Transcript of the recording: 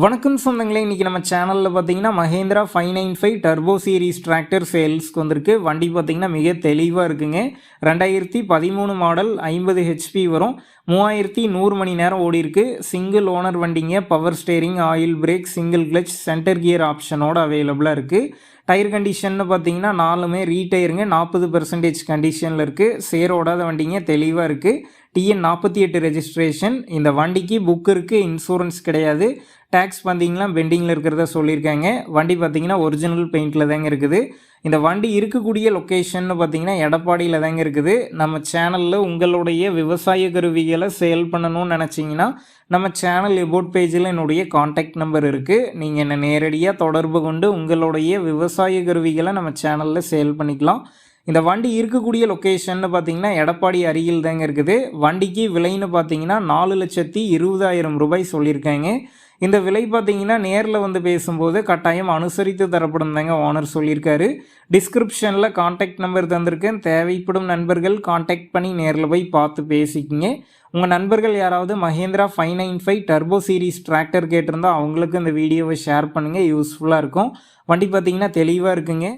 வணக்கம் சொந்தங்களே இன்றைக்கி நம்ம சேனலில் பார்த்தீங்கன்னா Mahindra five nine five turbo series tractor சேல்ஸ்க்கு வந்திருக்கு. வண்டி பார்த்தீங்கன்னா மிக தெளிவாக இருக்குங்க. ரெண்டாயிரத்தி பதிமூணு மாடல் ஐம்பது ஹெச்பி வரும். மூவாயிரத்தி நூறு மணி நேரம் ஓடி இருக்கு. சிங்கிள் ஓனர் வண்டிங்க power steering oil brake single clutch center gear ஆப்ஷனோட அவைலபிளாக இருக்குது டயர் கண்டிஷன்னு பார்த்தீங்கன்னா நாலுமே ரீடயருங்க நாற்பது பெர்சன்டேஜ் கண்டிஷனில் இருக்குது சேரோடாத வண்டிங்க தெளிவாக இருக்குது டிஎன் நாற்பத்தி எட்டு ரெஜிஸ்ட்ரேஷன் இந்த வண்டிக்கு புக் இருக்குது இன்சூரன்ஸ் கிடையாது. டேக்ஸ் பார்த்தீங்கன்னா பெண்டிங்கில் இருக்கிறதா சொல்லியிருக்காங்க. வண்டி பார்த்தீங்கன்னா ஒரிஜினல் பெயிண்டில் தாங்க இருக்குது. இந்த வண்டி இருக்கக்கூடிய லொக்கேஷன் பார்த்தீங்கன்னா எடப்பாடியில் தாங்க இருக்குது. நம்ம சேனலில் உங்களுடைய விவசாய கருவிகளை சேல் பண்ணணும்னு நினச்சிங்கன்னா நம்ம சேனல் எபோட் பேஜில் என்னுடைய காண்டாக்ட் நம்பர் இருக்குது நீங்கள் என்னை நேரடியாக தொடர்பு கொண்டு உங்களுடைய விவசாய கருவிகளை நம்ம சேனலில் சேல் பண்ணிக்கலாம். இந்த வண்டி இருக்கக்கூடிய லொக்கேஷன்னு பார்த்தீங்கன்னா எடப்பாடி அருகில் தாங்க இருக்குது. வண்டிக்கு விலைன்னு பார்த்தீங்கன்னா நாலு லட்சத்தி இருபதாயிரம் ரூபாய் சொல்லியிருக்காங்க. இந்த விலை பார்த்தீங்கன்னா நேரில் வந்து பேசும்போது கட்டாயம் அனுசரித்து தரப்படும் தாங்க ஓனர் சொல்லியிருக்காரு. டிஸ்கிரிப்ஷனில் காண்டாக்ட் நம்பர் தந்திருக்கேன். தேவைப்படும் நண்பர்கள் காண்டாக்ட் பண்ணி நேரில் போய் பார்த்து பேசிக்கிங்க. உங்கள் நண்பர்கள் யாராவது Mahindra five nine five turbo series tractor கேட்டிருந்தால் அவங்களுக்கு இந்த வீடியோவை ஷேர் பண்ணுங்கள் யூஸ்ஃபுல்லாக இருக்கும். வண்டி பார்த்தீங்கன்னா தெளிவாக இருக்குங்க.